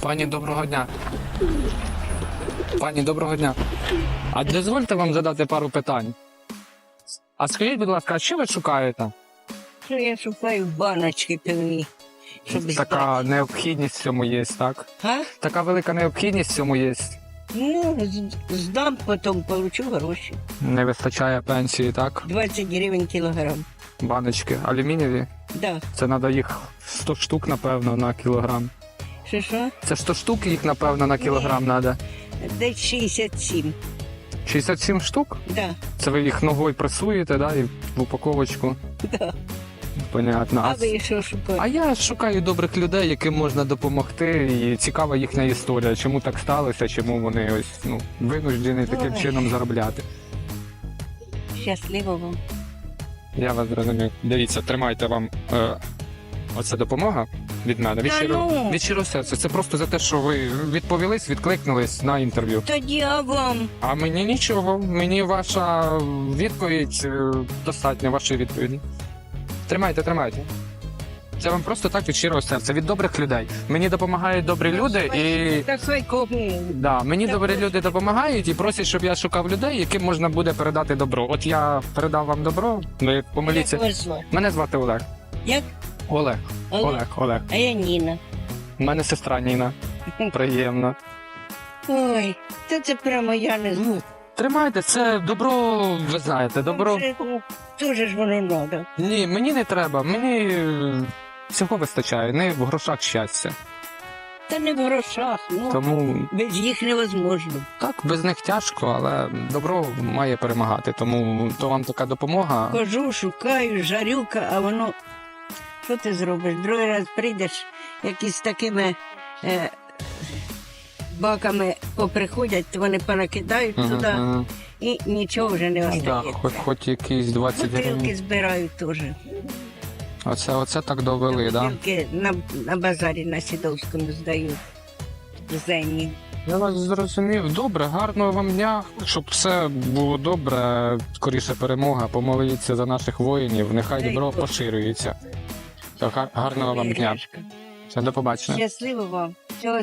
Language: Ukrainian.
Пані, доброго дня. Пані, доброго дня. А дозвольте вам задати пару питань. А скажіть, будь ласка, а що ви шукаєте? Що я шукаю баночки пивні, щоб. Така необхідність в цьому є, так? А? Така велика необхідність в цьому є. Ну, здам, потім получу гроші. Не вистачає пенсії, так? 20 гривень кілограм. Баночки алюмінієві. Да. Це треба їх 100 штук, напевно, на кілограм. Що що? Це 100 штук їх, напевно, на кілограм треба. Десь 67. 67 штук? Да. Це ви їх ногою пресуєте, да, і в упаковочку. Да. Понятно. А ви що шукаєте? А я шукаю добрих людей, яким можна допомогти, і цікава їхня історія, чому так сталося, чому вони ось ну винуждені таким Ой. чином заробляти. Щасливо вам. Я вас зрозумів. Дивіться, тримайте вам е, оце допомога від мене. Від Та щиро, ну! від щиро серця. Це просто за те, що ви відповілись, відкликнулись на інтерв'ю. Тоді а вам. А мені нічого, мені ваша відповідь е, достатньо вашої відповіді. Тримайте, тримайте. Це вам просто так від щирого серця, від добрих людей. Мені допомагають добрі люди і. Да, мені добрі люди допомагають і просять, щоб я шукав людей, яким можна буде передати добро. От я передав вам добро, ви помиліться. Мене звати Олег. Як? Олег. Олег. Олег, Олег. А я Ніна. У мене сестра Ніна. Приємно. Ой, та це прямо я не знаю. Тримайте, це добро, ви знаєте, добро. Дуже ж воно надо. Ні, мені не треба. Мені е, всього вистачає, не в грошах щастя. Та не в грошах, ну. Тому Без їх невозможно. так, без них тяжко, але добро має перемагати. Тому то вам така допомога. Хожу, шукаю, жарюка, а воно. Що ти зробиш? Другий раз прийдеш, якісь такими е, баками поприходять, то вони понакидають Мгм, туди і нічого вже не да, остається. хоч, хоч якісь 20 Бутилки гривень. збирають теж. Оце, оце так довели, так? Да? Бутилки на, на базарі на Сідовському здають. Зені. Я вас зрозумів. Добре, гарного вам дня, щоб все було добре. Скоріше перемога. Помоліться за наших воїнів. Нехай добро поширюється. Так, гар- гарного вам дня. Все, до побачення. Щасливо вам. Всього